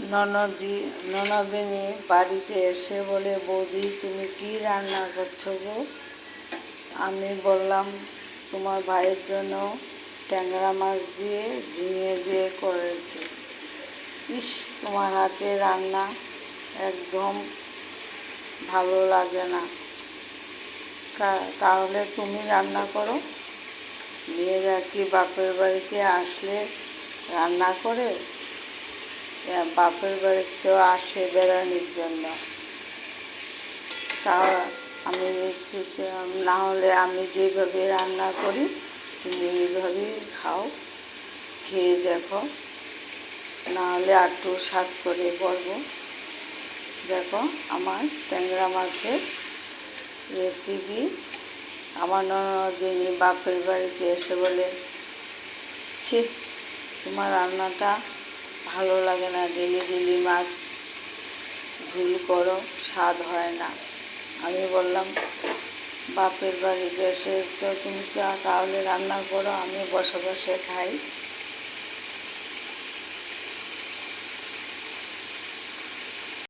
ননদি, ননদিনী বাড়িতে এসে বলে, বৌদি, তুমি কি রান্না করছ গো? আমি বললাম, তোমার ভাইয়ের জন্য ট্যাংরা মাছ দিয়ে, ঝিঙে দিয়ে করেছি। ইস, তোমার হাতে রান্না একদম ভালো লাগে না। তাহলে তুমি রান্না করো। মেয়েরা কি বাপের বাড়িতে আসলে রান্না করে? বাপের বাড়িতেও আসে বেড়ানোর জন্য। তা আমি না হলে আমি যেভাবে রান্না করি, তুমি এইভাবেই খাও, খেয়ে দেখো। না হলে একটু স্বাদ করে বলব দেখো আমার ট্যাংরা মাছের রেসিপি আমার ননদিনী বাপের বাড়িতে এসে বলে, ছি, তোমার রান্নাটা ভালো লাগে না ডেলি ডেলি মাছ ঝুল করো, স্বাদ হয় না। আমি বললাম, বাপের বাড়ি এসে এসছো, তুমি তাহলে রান্না করো, আমি বসে বসে খাই।